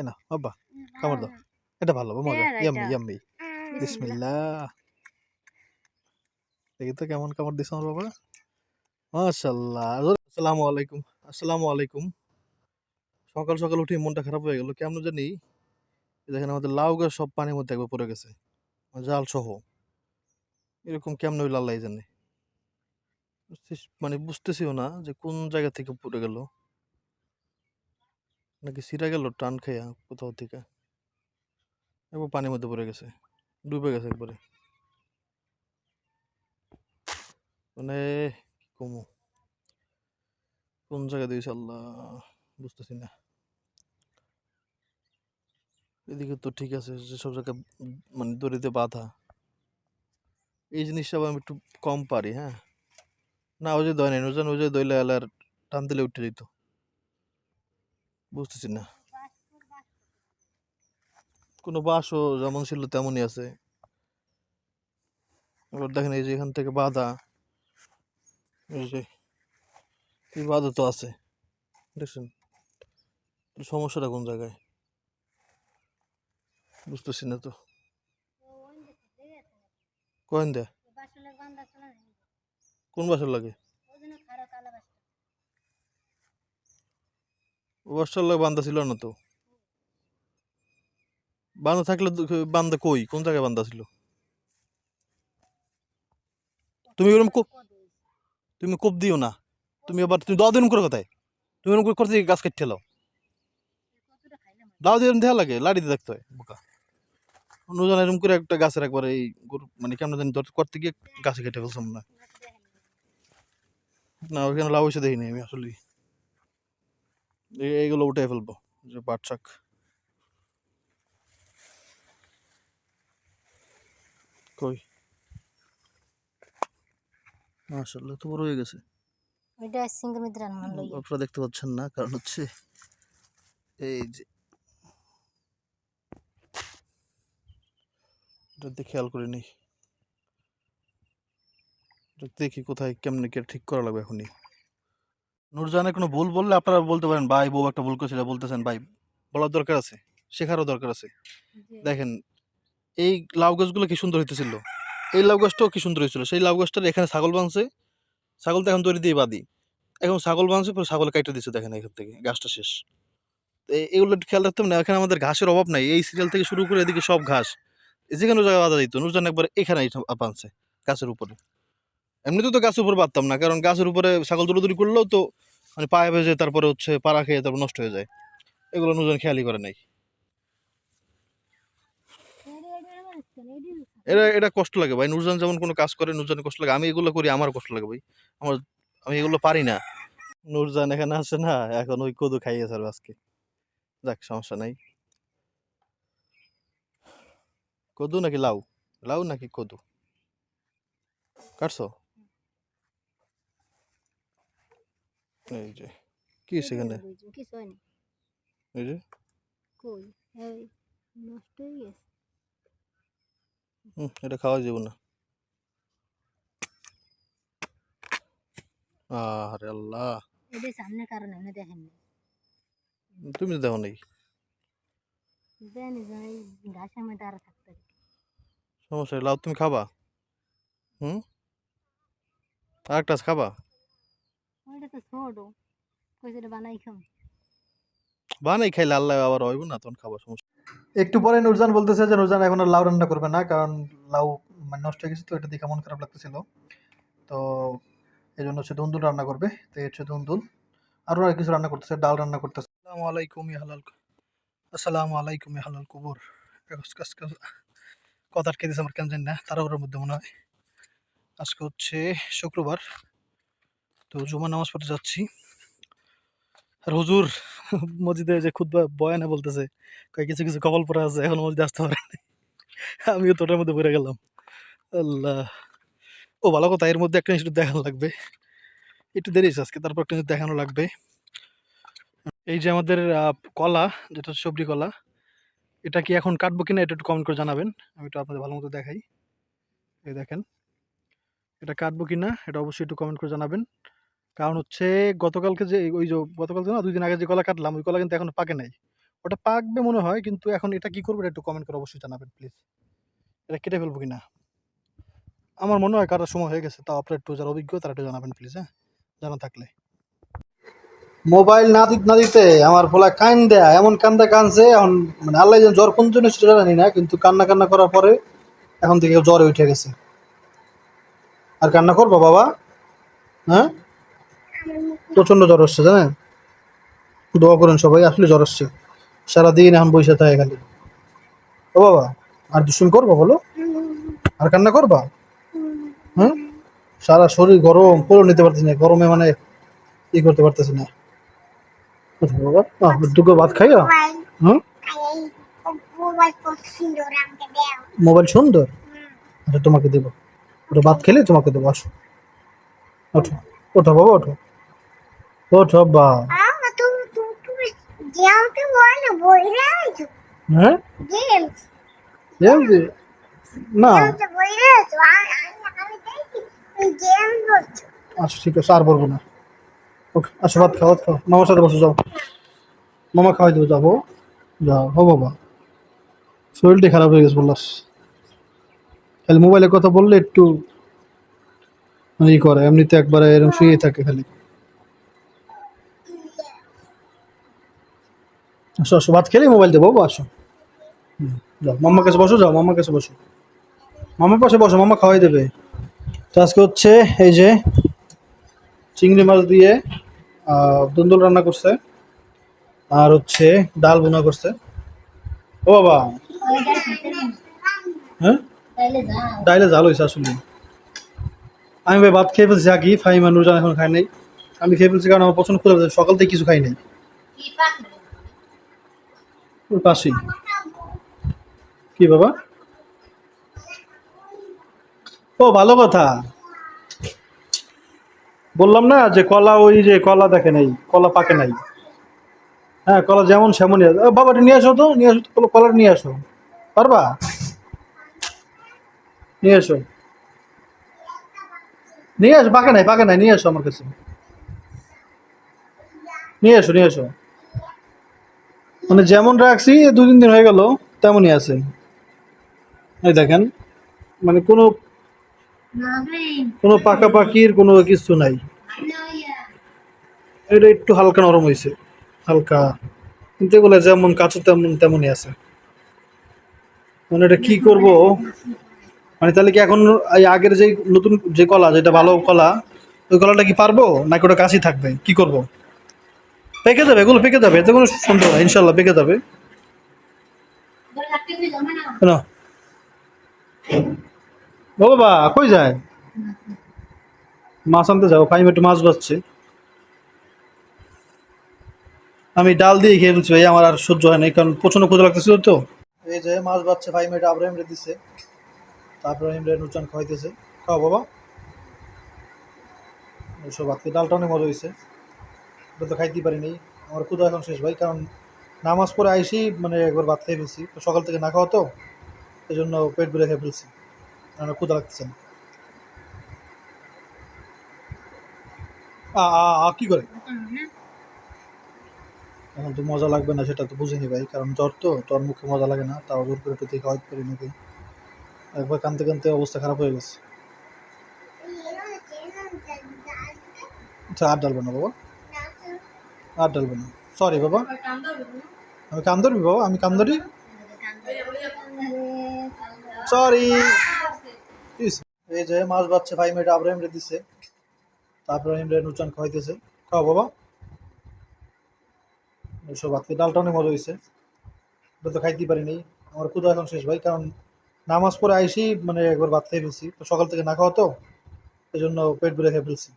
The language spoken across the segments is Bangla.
এই না বাবা কামড় দাও। এটা ভালো মজা ইয়াম্মি ইয়াম্মি বিসমিল্লাহ। দেখি তো কেমন কামড় দিছ আমার বাবা। মাশাল্লাহ আসসালামু আলাইকুম আসসালামু আলাইকুম। সকাল সকাল উঠে মনটা খারাপ হয়ে গেল কেমন জানি? দেখেন আমাদের লাউ গাছ সব পানির মধ্যে একবার পড়ে গেছে জাল সহ। এরকম কেমন হইল আল্লাহ জানে। মানে বুঝতেছিও না যে কোন জায়গা থেকে পড়ে গেল। নাকি সিরা গেল টান খেয়া কোথাও থেকে একবার পানির মধ্যে পড়ে গেছে ডুবে গেছে একবারে মানে কমু কোন জায়গা দিয়েছে আল্লাহ বুঝতেছি না এদিকে তো ঠিক আছে সব জায়গায় মানে দড়িতে বাঁধা এই জিনিসটা আমি একটু কম পারি হ্যাঁ না যে দয় নাই ওজন যে দইলে আলে আর টান দিলে উঠে যেত বুঝতেছি না। কোনো বাসও যেমন ছিল তেমনই আছে। এবার দেখেন এই যে এখান থেকে বাঁধা। এই এই বাঁধা তো আছে। দেখছেন? সমস্যাটা কোন জায়গায়? বুঝতেছি না তো। কয়েন দেয়? কোন বাসর লাগে? ও বাসটার লাগে ছিল না তো। বান্ধা থাকলে তো বান্ধা কই? কোন জায়গায় বান্ধা ছিল? তুমি ওরকম কো- তুমি কোপ দিও না। তুমি আবার তুমি দাও দিন করে কোথায়? তুমি ওরকম করে করতে গাছ কাটতে লাও দাও দিয়ে দেওয়া লাগে লাড়িতে দেখতে হয়, বোকা। অনুজন এরকম করে একটা গাছের একবার এই গরু মানে কেমন জানি ধর- করতে গিয়ে গাছে কেটে ফেলছিলাম না না, ওইখানে লাউ এসে দেখিনি আমি আসলে এইগুলো উঠে ফেলব যে শাক। কই? মাশাল্লাহ তো বড় হয়ে গেছে। লই আপনারা দেখতে পাচ্ছেন না কারণ হচ্ছে এই যে এটা খেয়াল করে নেই। দেখি কোথায় কেমনে কে ঠিক করা লাগবে এখনই। নূরজাহানের কোনো ভুল বললে আপনারা বলতে পারেন ভাই বউ একটা ভুল করেছিল। বলতেছেন ভাই বলার দরকার আছে শেখারও দরকার আছে। দেখেন এই লাউ গাছগুলো কি সুন্দর হইতেছিল? এই লাউ গাছটাও কি সুন্দর হয়েছিল সেই লাউ গাছটার এখানে ছাগল বাঁধছে ছাগল তো এখন তৈরি দিয়ে বাদি এখন ছাগল বাঁধছে পরে ছাগল কাইটে দিচ্ছে দেখেন এখান থেকে গাছটা শেষ। তো এগুলো একটু খেয়াল রাখতাম না এখানে আমাদের ঘাসের অভাব নাই। এই সিরিয়াল থেকে শুরু করে এদিকে সব ঘাস যেখানে জায়গায় বাঁধা দিত। নুরজান একবার এখানে বাঁধছে গাছের উপরে। এমনিতে তো গাছের উপর বাঁধতাম না, কারণ গাছের উপরে ছাগল দৌড়দৌড়ি করলেও তো মানে পায়ে ভেজে তারপরে হচ্ছে পাড়া খেয়ে তারপর নষ্ট হয়ে যায়। এগুলো নুরজান খেয়ালই করে নাই। এটা এটা কষ্ট লাগে ভাই, নুরজান যেমন কোনো কাজ করে, নুরজানের কষ্ট লাগে, আমি এগুলো করি আমার কষ্ট লাগে ভাই। আমার, আমি এগুলো পারি না। নুরজান এখানে আসে না, এখন ওই কদু খাইয়ে ছাড়বে আজকে। যাক, সমস্যা নাই। কদু নাকি লাউ? লাউ নাকি কদু? কাটছো? এই যে? কি সেখানে? কিছু হয়নি এই যে? কই? এই নষ্ট হয়ে গেছে। হুম এটা খাওয়া যাবে না। আরে আল্লাহ। এটা সামনের কারণে না দেখেন তুমি তো দেখো নাই দেখেন এই ঘাসের মধ্যে আরও থাকতে সমস্যা লাউ তুমি খাবা? হুম? আরেকটা খাবা? ওইটা তো ছোট কইছে এটা বানাই খাম। বানাই খাইলে আল্লাহ আবার হইব না তখন খাবার সমস্যা। একটু পরে নুরজান বলতেছে যে নুরজান এখন আর লাউ রান্না করবে না কারণ লাউ মানে নষ্ট হয়ে গেছে তো এটা দেখে মন খারাপ লাগতেছিল। তো এই জন্য হচ্ছে দুন্দুল রান্না করবে তো হচ্ছে দুন্দুল আরও আর কিছু রান্না করতেছে ডাল রান্না করতেছে। আসসালামু আলাইকুম হালাল আসসালামু আলাইকুম হালাল কুবুর। কথা আটকে দিয়েছে আমার কেন জানি না তারা ওর মধ্যে মনে হয়। আজকে হচ্ছে শুক্রবার। তো জুমা নামাজ পড়তে যাচ্ছি। আর হুজুর মসজিদে যে খুদ বয়ানে বলতেছে, কয় কিছু কিছু কপাল পরে আছে, এখন মসজিদে আসতে পারে। আমিও তোটার মধ্যে পড়ে গেলাম। আল্লাহ। ও, ভালো কথা, এর মধ্যে একটা জিনিস দেখানো লাগবে। একটু দেরি আজকে, তারপর একটা জিনিস দেখানো লাগবে। এই যে আমাদের কলা, যেটা হচ্ছে সবজি কলা, এটা কি এখন কাটবো কিনা এটা একটু কমেন্ট করে জানাবেন। আমি একটু আপনাদের ভালো মতো দেখাই। এই দেখেন, এটা কাটবো কিনা, এটা অবশ্যই একটু কমেন্ট করে জানাবেন। কারণ হচ্ছে গতকালকে যে ওই যে গতকাল তো না দুই দিন আগে যে কলা কাটলাম, ওই কলা কিন্তু এখনও পাকে নাই। ওটা পাকবে মনে হয়, কিন্তু এখন এটা কি করব একটু কমেন্ট করে অবশ্যই জানাবেন প্লিজ এটা কেটে ফেলব কিনা? আমার মনে হয় কাটার সময় হয়ে গেছে, তাও আপনার একটু যারা অভিজ্ঞ তারা একটু জানাবেন প্লিজ হ্যাঁ? জানা থাকলে। মোবাইল না দিতে না দিতে আমার ফোলা কান দেয়া এমন কান্দা কানছে এখন মানে আল্লাহ জ্বর কোন জন্য সেটা জানি না, কিন্তু কান্না কান্না করার পরে এখন থেকে জ্বরে উঠে গেছে। আর কান্না করব বাবা? হ্যাঁ? প্রচণ্ড জ্বর আসছে, জানেন? দোয়া করেন সবাই, আসলে জ্বর আসছে। সারাদিন এখন বসে থাকে খালি। ও বাবা, আর দুষ্টুম করব বলো? আর কান্না করবা? হুম? সারা শরীর গরম পুরো নিতে পারতেছি না। গরমে মানে ই করতে পারতেছি না। বাবা দুটো ভাত খাইয়া? হুম? মোবাইল সুন্দর? আচ্ছা তোমাকে দেবো। ওটা ভাত খেলে তোমাকে দেবো, আসো। ওঠো। ওঠো বাবা, ওঠো। ওঠো বা। হ্যাঁ? না। আচ্ছা ঠিক আছে আর বলব না। ওকে আসো ভাত খাও খাও। মামার সাথে বসে যাও। মামা খাওয়াই দেবো যাব। যাও হো বাবা। শরীরটা খারাপ হয়ে গেছে বললাস। খালি মোবাইলে কথা বললে একটু মানে ই করে এমনিতে একবারে এরকম শুয়ে থাকে খালি। আসো আসো ভাত খেলে মোবাইল দেবো বাবা, আসো। যাও মাম্মার কাছে বসো যাও মাম্মার কাছে বসো। মামার পাশে বসো মামা খাওয়াই দেবে। তো আজকে হচ্ছে এই যে চিংড়ি মাছ দিয়ে দুন্দুল রান্না করছে আর হচ্ছে ডাল বোনা করছে। ও বাবা। হ্যাঁ? ডাইলে জাল হয়েছে আসলে। আমি ভাই ভাত খেয়ে ফেলছি আগে ফাইমা নুরজান এখন খাই নাই। আমি খেয়ে ফেলছি কারণ আমার পছন্দ করে সকাল থেকে কিছু খাই নাই। ওর পাশেই কি বাবা? ও ভালো কথা। বললাম না যে কলা ওই যে কলা দেখে নাই কলা পাকে নাই। হ্যাঁ কলা যেমন সেমনই আছে। ও, বাবা নিয়ে আসো তো নিয়ে আসো তো কলার নিয়ে আসো। পারবা? নিয়ে আসো। নিয়ে আসো পাকে নাই পাকে নাই নিয়ে আসো আমার কাছে। নিয়ে আসো নিয়ে আসো। মানে যেমন রাখছি দু তিন দিন হয়ে গেল, তেমনই আছে। এই দেখেন মানে কোনো কোনো পাকাপাকির কোনো কিছু নাই। এটা একটু হালকা নরম হয়েছে হালকা। কিন্তু এগুলো যেমন কাঁচা, তেমন তেমনই আছে। মানে এটা কি করব? মানে তাহলে কি এখন এই আগের যে নতুন যে কলা, যেটা ভালো কলা, ওই কলাটা কি পারব? নাকি ওটা কাশি থাকবে? কি করব? পেকে যাবে, এগুলো পেকে যাবে, এতে কোনো সন্দেহ নাই ইনশাল্লাহ পেকে যাবে। না। ও বাবা, কই যায়? মাছ আনতে যাব ফাইম একটু মাছ বাচ্ছে আমি ডাল দিয়ে খেয়ে ফেলছি ভাই, আমার আর সহ্য হয় না কারণ প্রচণ্ড ক্ষুদা লাগতেছিল তো। এই যে মাছ বাচ্ছে ভাই মেয়েটা আব্রাহিম রে দিছে। তারপরে ইমরে নুচান খাওয়াইতেছে। খাও বাবা। ওসব আজকে ডালটা অনেক মজা হয়েছে ওটা তো খাইতেই পারিনি। আমার ক্ষুদা এখন শেষ ভাই, কারণ নামাজ পড়ে আইসি মানে একবার ভাত খেয়ে ফেলছি। সকাল থেকে না খাওয়া তো এই জন্য পেট ভরে খেয়ে ফেলছি। আমার ক্ষুদা লাগতেছে না। কি করে? এখন তো মজা লাগবে না, সেটা তো বুঝিনি ভাই, কারণ জ্বর তো তোর মুখে মজা লাগে না, তাও জোর করে পেতে খাওয়াইতে পারি নাকি। একবার কানতে কানতে অবস্থা খারাপ হয়ে গেছে। আচ্ছা আর ডালবো না বাবা আর ডালবো না। সরি বাবা। আমি কান ধরবি বাবা, আমি কান ধরি সরি এই যে মাছ বাচ্চা ভাই মেয়েটা আব্রাহিম রে দিছে। তারপরে ইমরে নুচান খাওয়াইতেছে। খাও বাবা। ওসব আজকে ডালটা অনেক মজা হয়েছে ওটা তো খাইতেই পারিনি। আমার ক্ষুদা এখন শেষ ভাই, কারণ নামাজ পড়ে আইসি মানে একবার ভাত খেয়ে ফেলছি। তো সকাল থেকে না খাওয়া তো এই জন্য পেট ভরে খেয়ে ফেলছি।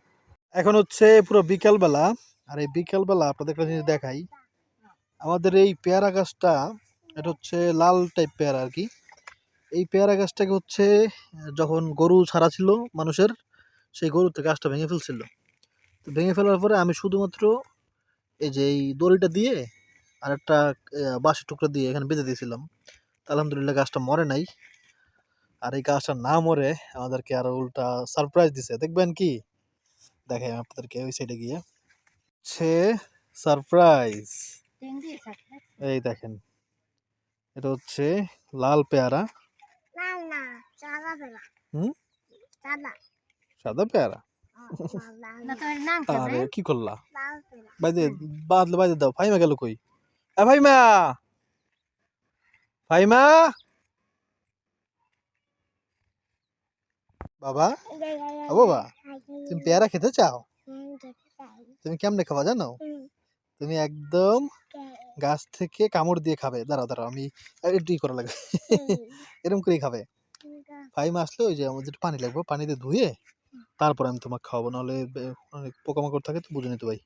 এখন হচ্ছে পুরো বিকালবেলা আর এই বিকালবেলা আপনাদের জিনিস দেখাই। আমাদের এই পেয়ারা গাছটা, এটা হচ্ছে লাল টাইপ পেয়ারা আর কি। এই পেয়ারা গাছটাকে হচ্ছে, যখন গরু ছাড়া ছিল মানুষের, সেই গরুতে গাছটা ভেঙে ফেলছিল। তো ভেঙে ফেলার পরে আমি শুধুমাত্র এই যে এই দড়িটা দিয়ে আর একটা বাঁশের টুকরো দিয়ে এখানে বেঁধে দিয়েছিলাম। আলহামদুলিল্লাহ গাছটা মরে নাই। আর এই গাছটা না মরে আমাদেরকে আরও উল্টা সারপ্রাইজ দিছে। দেখবেন কি? দেখে আপনাদেরকে ওই সাইডে গিয়ে। সে সারপ্রাইজ এই দেখেন এটা হচ্ছে লাল পেয়ারা। সাদা পেয়ারা। না। কি আরে কি করলা? বাইদে বাদলে বাইদে দাও ফাইমা গেল কই? এ ফাইমা! ফাইমা! বাবা? ও বাবা তুমি পেয়ারা খেতে চাও? তুমি কেমনে খাবা জানো? তুমি একদম গাছ থেকে কামড় দিয়ে খাবে। দাঁড়াও দাঁড়াও আমি একটুই করা লাগে এরকম করেই খাবে। ফাইমা আসলে ওই যে আমাদের পানি লাগবে পানিতে ধুয়ে তারপর আমি তোমাকে খাওয়াবো। নাহলে অনেক পোকামাকড় থাকে তো বুঝে নিতে ভাই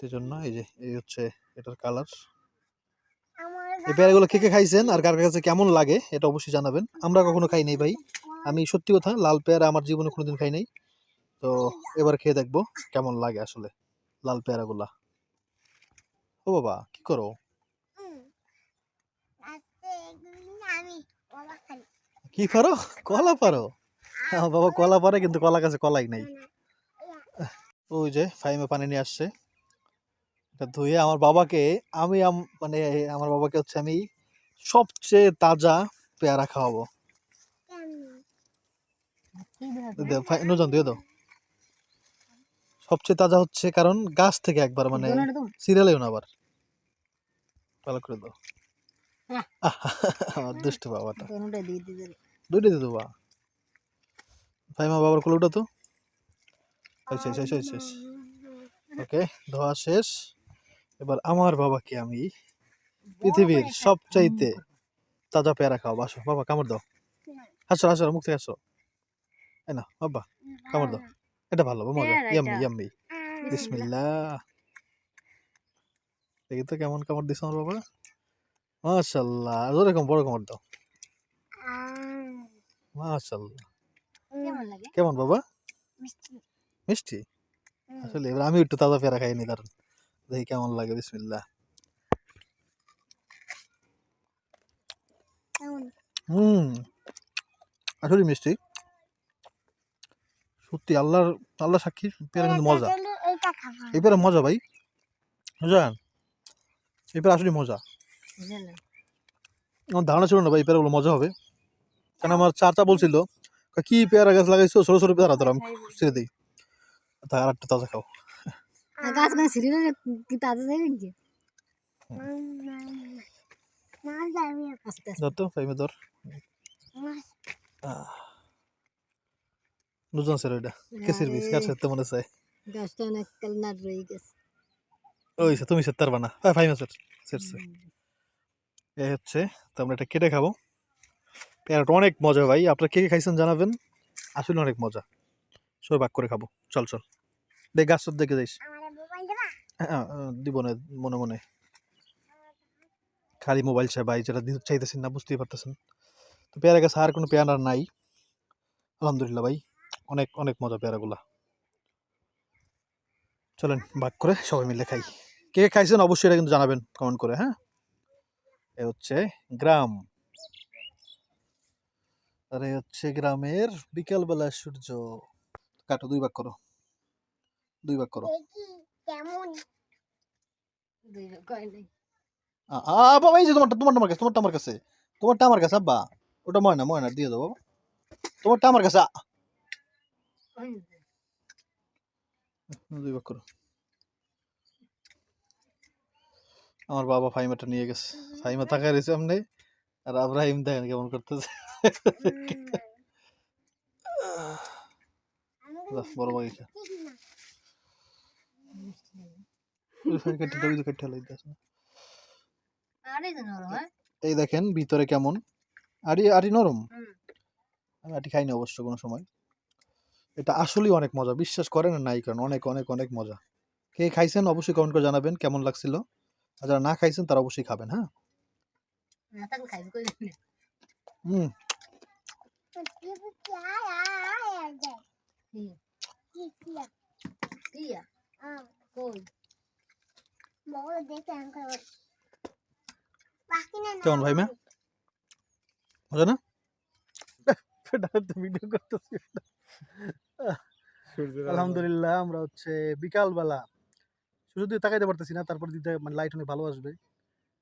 সেই জন্য এই যে এই হচ্ছে এটার কালার এই পেয়ারাগুলো কে কে খাইছেন আর কার কার কাছে কেমন লাগে এটা অবশ্যই জানাবেন। আমরা কখনো খাই নাই ভাই। আমি সত্যি কথা লাল পেয়ারা আমার জীবনে কোনোদিন খাই নাই। তো এবার খেয়ে দেখব কেমন লাগে আসলে লাল পেয়ারাগুলা। ও বাবা কি করো? কি পারো? কলা পারো? আমার বাবা কলা পারে কিন্তু কলা কাছে কলাই নাই। ওই যে ফাইমে পানি নিয়ে আসছে। এটা ধুয়ে আমার বাবাকে আমি মানে আমার বাবাকে হচ্ছে আমি সবচেয়ে তাজা পেয়ারা খাওয়াবো। নুজন দিয়ে দাও। সবচেয়ে তাজা হচ্ছে কারণ গাছ থেকে একবার মানে সিরিয়ালেও না আবার। ভালো করে দাও। আমার দুষ্ট বাবাটা। দুইটা দিয়ে দেবা ফাইমা বাবার কোলে উঠো তো। হয়েছে শেষ হয়েছে ওকে ধোয়া শেষ। এবার আমার বাবাকে আমি পৃথিবীর সবচাইতে তাজা পেয়ারা খাওয়াবো। আসো বাবা কামড় দাও। হাসো হাসো মুখ থেকে হাসো। না বাবা কামড় দাও। এটা ভালো মজা পেয়ারা ইয়াম্মি ইয়াম্মি। বিসমিল্লাহ। দেখি তো কেমন কামড় দিছে আমার বাবা। মাশাল্লাহ আর ওরকম বড় কামড় দাও। মাশাল্লাহ। কেমন লাগে? কেমন বাবা? মিষ্টি। মিষ্টি? আসলে এবার আমি একটু তাজা পেয়ারা খাইনি দারুণ দেখি কেমন লাগে বিসমিল্লাহ। হুম। আসলে মিষ্টি। সত্যি আল্লাহর আল্লাহ সাক্ষী পেয়ারা কিন্তু মজা। এই পেয়ারা মজা ভাই। বুঝলেন? এই পেয়ারা আসলে মজা। আমার ধারণা ছিল না ভাই এই পেয়ারাগুলো মজা হবে। কারণ আমার চাচা বলছিল কি পেয়ারা গাছ লাগাইছো? ছোট ছোট পেয়ারা ধরো আমি ছেড়ে দিই। তা আর একটা তাজা খাও। গাছ গাছ সিরিয়াল কি তাজা আস্তে আস্তে ধর তো ধর। বুঝলাম স্যার ওইটা কেসির বিষ কার সাথে মনে চায়? গাছটা অনেক কাল না রয়ে গেছে। ওই তুমি সেতার বানা হ্যাঁ ফাইমে স্যার সেরছে এই হচ্ছে তো আমরা এটা কেটে খাব। পেয়ারাটা অনেক মজা ভাই আপনারা কে কে খাইছেন জানাবেন। আসলে অনেক মজা। সবাই ভাগ করে খাব। চল চল। দেখ গাছ দেখে যাইস। হ্যাঁ দিব না মনে মনে। খালি মোবাইল চাই ভাই যেটা দিতে চাইতেছেন না বুঝতেই পারতেছেন। তো পেয়ারা গাছ আর কোনো পেয়ারা নাই। আলহামদুলিল্লাহ ভাই। অনেক অনেক মজা পেয়ারাগুলা। চলেন ভাগ করে সবাই মিলে খাই। কে কে খাইছেন অবশ্যই এটা কিন্তু জানাবেন কমেন্ট করে হ্যাঁ? এ হচ্ছে গ্রাম। আর এ হচ্ছে গ্রামের বিকালবেলা সূর্য। কাটো দুই ভাগ করো। দুই ভাগ করো। বাবা এই যে তোমারটা তোমারটা আমার কাছে তোমারটা আমার কাছে। তোমারটা আমার কাছে আব্বা। ওটা ময়না ময়না দিয়ে দাও বাবা। তোমারটা আমার কাছে দুই ভাগ করো। আমার বাবা ফাইমাটা নিয়ে গেছে। ফাইমা তাকায় রয়েছে সামনে আর আব্রাহিম দেখেন কেমন করতেছে। বড় বাগিচা। আরে এই দেখেন ভিতরে কেমন? আড়ি আড়ি নরম। আমি আটি খাইনি অবশ্য কোনো সময়। এটা আসলেই অনেক মজা। বিশ্বাস করেন আর নাই করেন অনেক অনেক অনেক মজা। কে খাইছেন অবশ্যই কমেন্ট করে জানাবেন কেমন লাগছিল। আর যারা না খাইছেন তারা অবশ্যই খাবেন হ্যাঁ? না হুম। কেমন ভাই মা মজা না? ভিডিও করতেছি। আলহামদুলিল্লাহ আমরা হচ্ছে বিকাল বেলা শুধু তাকাইতে পারতেছি না তারপর দিতে মানে লাইট অনেক ভালো আসবে।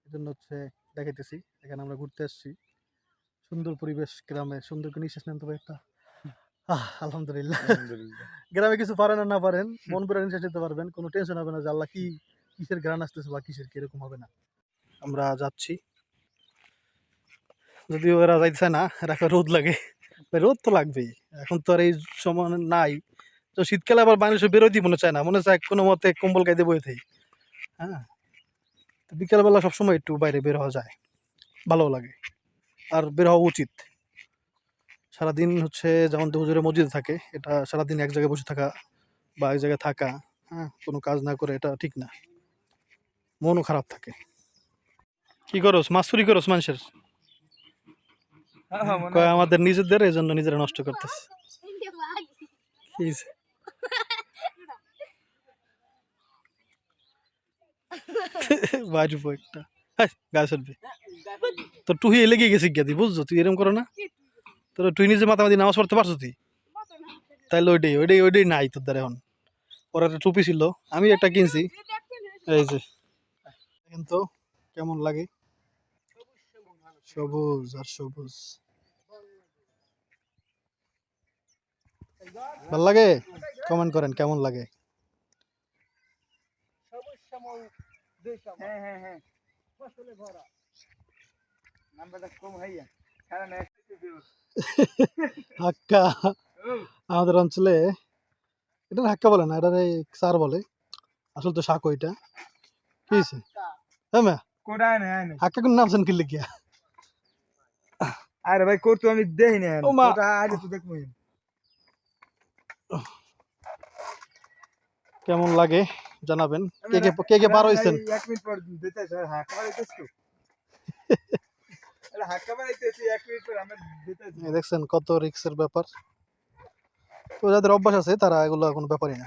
এই জন্য হচ্ছে দেখাইতেছি এখানে আমরা ঘুরতে আসছি। সুন্দর পরিবেশ গ্রামে সুন্দর করে নিঃশ্বাস নেন তো ভাই একটা। আলহামদুলিল্লাহ। গ্রামে কিছু পারেন আর না পারেন মন করে নিঃশ্বাস নিতে পারবেন কোনো টেনশন হবে না যে আল্লাহ কি কিসের গ্রান আসতেছে বা কিসের কি এরকম হবে না। আমরা যাচ্ছি। যদিও এরা যাইতেছে না এরা রোদ লাগে। রোদ তো লাগবেই। এখন তো আর এই সময় নাই। তো শীতকালে আবার মানুষ বেরোতেই মনে চায় না। মনে চায় কোনো মতে কম্বল গাইতে বয়ে থাই। হ্যাঁ? বিকালবেলা সবসময় একটু বাইরে বের হওয়া যায়। ভালো লাগে। আর বের হওয়া উচিত। সারাদিন হচ্ছে যেমন হুজুরে মসজিদে থাকে, এটা সারাদিন এক জায়গায় বসে থাকা বা এক জায়গায় থাকা হ্যাঁ? কোনো কাজ না করে এটা ঠিক না। মনও খারাপ থাকে। কি করোস? মাছ করস মানুষের? কয় আমাদের নিজেদের এই জন্য নিজেরা নষ্ট করতেছে। একটা। তো টুহি লেগে গেছে গিয়া তুই বুঝছ? তুই এরকম করো না। তোর তুই নিজে নামাজ পড়তে পারছ তুই? তাইলে ওইটাই ওইটাই ওইটাই নাই তোর দ্বারা এখন। ওর একটা টুপি ছিল আমি একটা কিনছি। এই যে। দেখেন তো কেমন লাগে? সবুজ আর সবুজ। ভালো লাগে? কমেন্ট করেন কেমন লাগে? হ্যাঁ হ্যাঁ হ্যাঁ। হাক্কা। আমাদের অঞ্চলে এটা হাক্কা বলে না এটা সার বলে। আসল তো শাক ওইটা কি হয়েছে হ্যাঁ হাক্কা কোন নামছেন কি লিখিয়া? আরে ভাই করতো আমি দেখি না ও মা। তো দেখব। কেমন লাগে জানাবেন? কে কে কে কে পার হয়েছেন এক মিনিট পর দিতে স্যার। হাঁকা বাড়াইতেছ তো? আরে হাঁকা বাড়াইতেছি এক মিনিট পর আমরা দিতেছি দেখছেন কত রিক্সের ব্যাপার। তো যাদের অভ্যাস আছে তারা এগুলো কোনো ব্যাপারই না।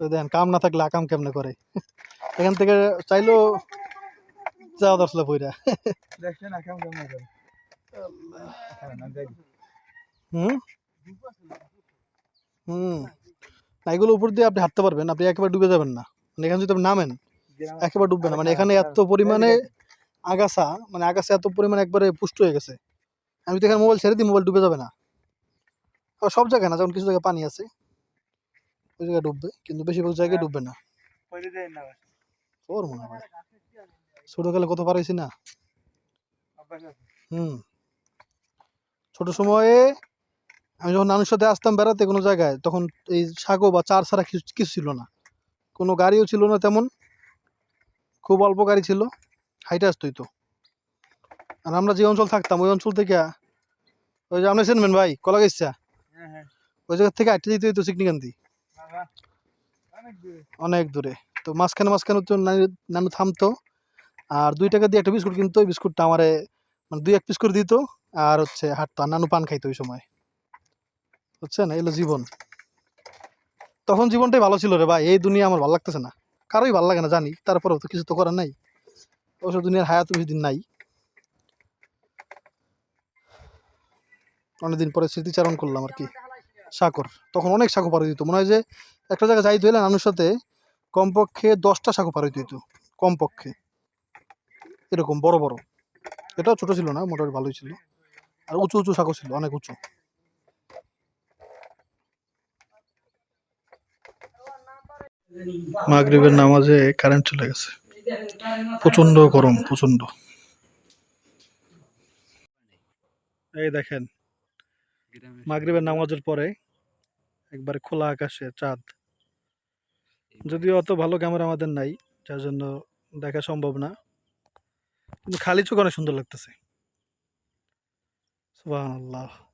দেখেন কাম না থাকলে আকাম কেমনে করে? এখান থেকে চাইলেও যাওয়া দরছিল বইরা দেখছেন আকাম কেমন করে? হ্যাঁ হুম? হুম। না এগুলো উপর দিয়ে আপনি হাঁটতে পারবেন আপনি একেবারে ডুবে যাবেন না। মানে এখানে যদি আপনি নামেন একেবারে ডুববে না। মানে এখানে এত পরিমাণে আগাছা মানে আগাছা এত পরিমাণে একবারে পুষ্ট হয়ে গেছে। আমি তো এখানে মোবাইল ছেড়ে দিই মোবাইল ডুবে যাবে না। সব জায়গায় না যেমন কিছু জায়গায় পানি আছে ওই জায়গায় ডুববে কিন্তু বেশিরভাগ জায়গায় ডুববে না। ওর মনে হয়? ছোটকালে কত পার হয়েছি না? হুম। ছোট সময়ে আমি যখন নানুর সাথে আসতাম বেড়াতে কোনো জায়গায় তখন এই সাগো বা চার ছাড়া কিছু কিছু ছিল না। কোনো গাড়িও ছিল না তেমন। খুব অল্প গাড়ি ছিল হাইটে আসতোই তো আর আমরা যে অঞ্চল থাকতাম ওই অঞ্চল থেকে ওই যে আপনি চেনবেন ভাই কলা গেছা হ্যাঁ হ্যাঁ। ওই জায়গা থেকে হাঁটতে যেতে হইতো সিকনিকান্দি অনেক দূরে। তো মাঝখানে মাঝখানে তো নানু নানু থামতো। আর দুই টাকা দিয়ে একটা বিস্কুট কিনতো ওই বিস্কুটটা আমারে মানে দুই এক পিস করে দিত। আর হচ্ছে হাঁটতো নানু পান খাইতো ওই সময়। বুঝছেন? এলো জীবন। তখন জীবনটাই ভালো ছিল রে ভাই। এই দুনিয়া আমার ভালো লাগতেছে না। কারোই ভালো লাগে না, জানি। তারপরেও তো কিছু তো করার নাই। অবশ্য দুনিয়ার হায়াত বেশি দিন নাই। অনেকদিন পরে স্মৃতিচারণ করলাম আর কি। সাঁকর তখন অনেক সাঁকো পার দিত মনে হয় যে একটা জায়গায় যাইতে হইলে নানুর সাথে কমপক্ষে দশটা সাঁকো পার হইতো। কমপক্ষে। এরকম বড় বড়। এটাও ছোট ছিল না, মোটামুটি ভালোই ছিল। আর উঁচু উঁচু সাঁকো ছিল, অনেক উঁচু। মাগরিবের নামাজে কারেন্ট চলে গেছে। প্রচণ্ড গরম প্রচণ্ড এই দেখেন, মাগরিবের নামাজের পরে একবারে খোলা আকাশে চাঁদ। যদিও অত ভালো ক্যামেরা আমাদের নাই, যার জন্য দেখা সম্ভব না। কিন্তু খালি চোখ অনেক সুন্দর লাগতেছে। سبحان الله。